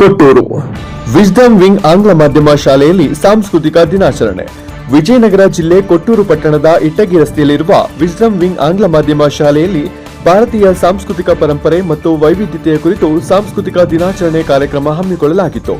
ಕೊಟ್ಟೂರು. Wisdom wing ಆಂಗ್ಲ ಮಾಧ್ಯಮ ಶಾಲೆಯಲ್ಲಿ ಸಾಂಸ್ಕೃತಿಕ ದಿನಾಚರಣೆ. ವಿಜಯನಗರ ಜಿಲ್ಲೆ ಕೊಟ್ಟೂರು ಪಟ್ಟಣದ ಇಟ್ಟಗಿ ರಸ್ತೆಯಲ್ಲಿರುವ ವಿಸ್ಡಮ್ ವಿಂಗ್ ಆಂಗ್ಲ ಮಾಧ್ಯಮ ಶಾಲೆಯಲ್ಲಿ ಭಾರತೀಯ ಸಾಂಸ್ಕೃತಿಕ ಪರಂಪರೆ ಮತ್ತು ವೈವಿಧ್ಯತೆಯ ಕುರಿತು ಸಾಂಸ್ಕೃತಿಕ ದಿನಾಚರಣೆ ಕಾರ್ಯಕ್ರಮ ಹಮ್ಮಿಕೊಳ್ಳಲಾಗಿತ್ತು.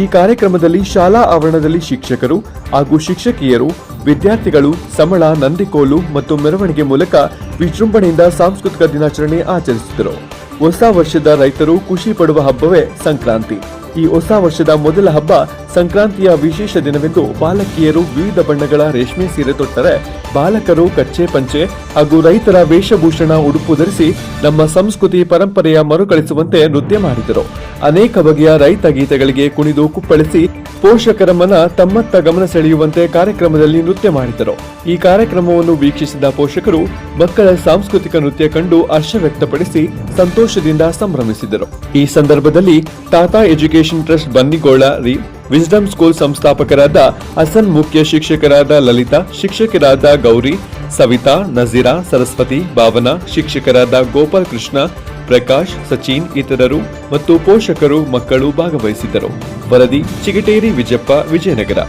ಈ ಕಾರ್ಯಕ್ರಮದಲ್ಲಿ ಶಾಲಾ ಆವರಣದಲ್ಲಿ ಶಿಕ್ಷಕರು ಹಾಗೂ ಶಿಕ್ಷಕಿಯರು, ವಿದ್ಯಾರ್ಥಿಗಳು ಸಮಳ ನಂದಿಕೋಲು ಮತ್ತು ಮೆರವಣಿಗೆ ಮೂಲಕ ವಿಜೃಂಭಣೆಯಿಂದ ಸಾಂಸ್ಕೃತಿಕ ದಿನಾಚರಣೆ ಆಚರಿಸಿದರು. ಹೊಸ ವರ್ಷದ ರೈತರು ಖುಷಿ ಪಡುವ ಹಬ್ಬವೇ ಸಂಕ್ರಾಂತಿ. ಈ ಹೊಸ ವರ್ಷದ ಮೊದಲ ಹಬ್ಬ ಸಂಕ್ರಾಂತಿಯ ವಿಶೇಷ ದಿನವೆಂದು ಬಾಲಕಿಯರು ವಿವಿಧ ಬಣ್ಣಗಳ ರೇಷ್ಮೆ ಸೀರೆ ತೊಟ್ಟರೆ, ಬಾಲಕರು ಕಚ್ಚೆ ಪಂಚೆ ಹಾಗೂ ರೈತರ ವೇಷಭೂಷಣ ಉಡುಪು ಧರಿಸಿ ನಮ್ಮ ಸಂಸ್ಕೃತಿ ಪರಂಪರೆಯ ಮರುಕಳಿಸುವಂತೆ ನೃತ್ಯ ಮಾಡಿದರು. ಅನೇಕ ಬಗೆಯ ರೈತ ಗೀತೆಗಳಿಗೆ ಕುಣಿದು ಕುಪ್ಪಳಿಸಿ ಪೋಷಕರ ಮನ ತಮ್ಮತ್ತ ಗಮನ ಸೆಳೆಯುವಂತೆ ಕಾರ್ಯಕ್ರಮದಲ್ಲಿ ನೃತ್ಯ ಮಾಡಿದರು. ಈ ಕಾರ್ಯಕ್ರಮವನ್ನು ವೀಕ್ಷಿಸಿದ ಪೋಷಕರು ಮಕ್ಕಳ ಸಾಂಸ್ಕೃತಿಕ ನೃತ್ಯ ಕಂಡು ಹರ್ಷ ವ್ಯಕ್ತಪಡಿಸಿ ಸಂತೋಷದಿಂದ ಸಂಭ್ರಮಿಸಿದರು. ಈ ಸಂದರ್ಭದಲ್ಲಿ ಟಾಟಾ ಎಜುಕೇಷನ್ ಟ್ರಸ್ಟ್ ಬನ್ನಿಗೋಳ ರಿ ವಿಸ್ಡಮ್ ಸ್ಕೂಲ್ ಸಂಸ್ಥಾಪಕರಾದ ಹಸನ್ ಮುಖ್ಯ ಶಿಕ್ಷಕರಾದ ಲಲಿತಾ, ಶಿಕ್ಷಕರಾದ ಗೌರಿ, ಸವಿತಾ, ನಜೀರಾ, ಸರಸ್ವತಿ, ಭಾವನಾ, ಶಿಕ್ಷಕರಾದ ಗೋಪಾಲ್ ಕೃಷ್ಣ, ಪ್ರಕಾಶ್, ಸಚಿನ್ ಇತರರು ಮತ್ತು ಪೋಷಕರು ಮಕ್ಕಳು ಭಾಗವಹಿಸಿದ್ದರು. ವರದಿ ಚಿಗಟೇರಿ ವಿಜಯಪ್ಪ ವಿಜಯನಗರ.